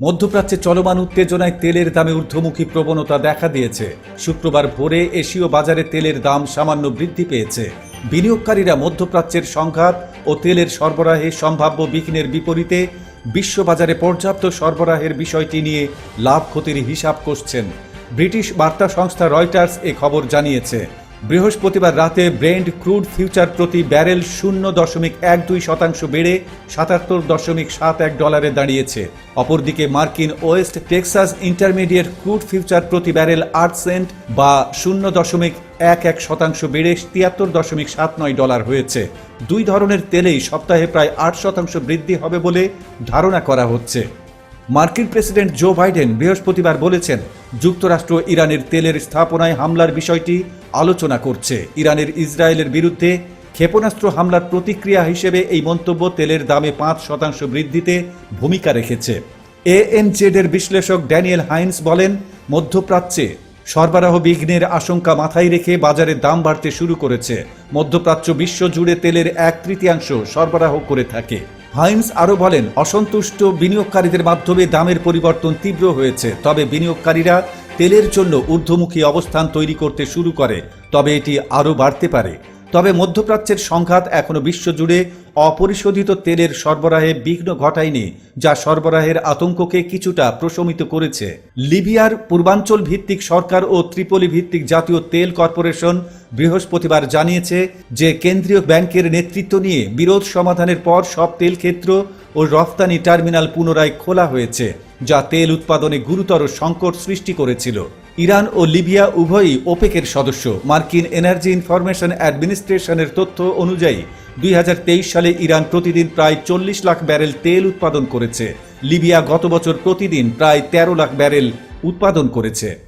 মধ্যপ্রাচ্যে চলমান উত্তেজনায় তেলের দামে ঊর্ধ্বমুখী প্রবণতা দেখা দিয়েছে। শুক্রবার ভোরে এশীয় বাজারে তেলের দাম সামান্য বৃদ্ধি পেয়েছে। বিনিয়োগকারীরা মধ্যপ্রাচ্যের সংঘাত ও তেলের সরবরাহে সম্ভাব্য বিঘ্নের বিপরীতে বিশ্ববাজারে পর্যাপ্ত সরবরাহের বিষয়টি নিয়ে লাভ ক্ষতির হিসাব করছেন ব্রিটিশ বার্তা সংস্থা রয়টার্স এ খবর জানিয়েছে। বৃহস্পতিবার রাতে ব্রেন্ড ক্রুড ফিউচার প্রতি ব্যারেল শূন্য দশমিক এক দুই শতাংশ বেড়ে সাতাত্তর দশমিক সাত এক ডলারে দাঁড়িয়েছে। অপরদিকে মার্কিন West Texas Intermediate crude future প্রতি ব্যারেল আট সেন্ট বা শূন্য দশমিক এক এক শতাংশ বেড়ে তিয়াত্তর দশমিক সাত নয় ডলার হয়েছে। দুই ধরনের তেলেই সপ্তাহে প্রায় আট শতাংশ বৃদ্ধি হবে বলে ধারণা করা হচ্ছে। মার্কিন প্রেসিডেন্ট জো বাইডেন বৃহস্পতিবার বলেছেন, যুক্তরাষ্ট্র ইরানের তেলের স্থাপনায় হামলার বিষয়টি আলোচনা করছে। ইরানের ইসরায়েলের বিরুদ্ধে ক্ষেপণাস্ত্র হামলার প্রতিক্রিয়া হিসেবে এই মন্তব্য তেলের দামে পাঁচ শতাংশ বৃদ্ধিতে ভূমিকা রেখেছে। এএনজেডের বিশ্লেষক ড্যানিয়েল হাইন্স বলেন, মধ্যপ্রাচ্যে সরবরাহ বিঘ্নের আশঙ্কা মাথায় রেখে বাজারে দাম বাড়তে শুরু করেছে। মধ্যপ্রাচ্য বিশ্বজুড়ে তেলের এক তৃতীয়াংশ সরবরাহ করে থাকে। হাইন্স আরও বলেন, অসন্তুষ্ট বিনিয়োগকারীদের মাধ্যমে দামের পরিবর্তন তীব্র হয়েছে, তবে বিনিয়োগকারীরা তেলের জন্য ঊর্ধ্বমুখী অবস্থান তৈরি করতে শুরু করে, তবে এটি আরও বাড়তে পারে। তবে মধ্যপ্রাচ্যের সংঘাত এখনও বিশ্বজুড়ে অপরিশোধিত তেলের সরবরাহে বিঘ্ন ঘটায়নি, যা সরবরাহের আতঙ্ককে কিছুটা প্রশমিত করেছে। লিবিয়ার পূর্বাঞ্চল ভিত্তিক সরকার ও ত্রিপলি ভিত্তিক জাতীয় তেল কর্পোরেশন বৃহস্পতিবার জানিয়েছে যে কেন্দ্রীয় ব্যাংকের নেতৃত্ব নিয়ে বিরোধ সমাধানের পর সব তেল ক্ষেত্র ও রফতানি টার্মিনাল পুনরায় খোলা হয়েছে। যা তেল উৎপাদনে গুরুতর সংকট সৃষ্টি করেছিল। ইরান ও লিবিয়া উভয়ই ওপেকের সদস্য। মার্কিন এনার্জি ইনফরমেশন অ্যাডমিনিস্ট্রেশনের তথ্য অনুযায়ী, দুই হাজার তেইশ সালে ইরান প্রতিদিন প্রায় চল্লিশ লাখ ব্যারেল তেল উৎপাদন করেছে। লিবিয়া গত বছর প্রতিদিন প্রায় তেরো লাখ ব্যারেল উৎপাদন করেছে।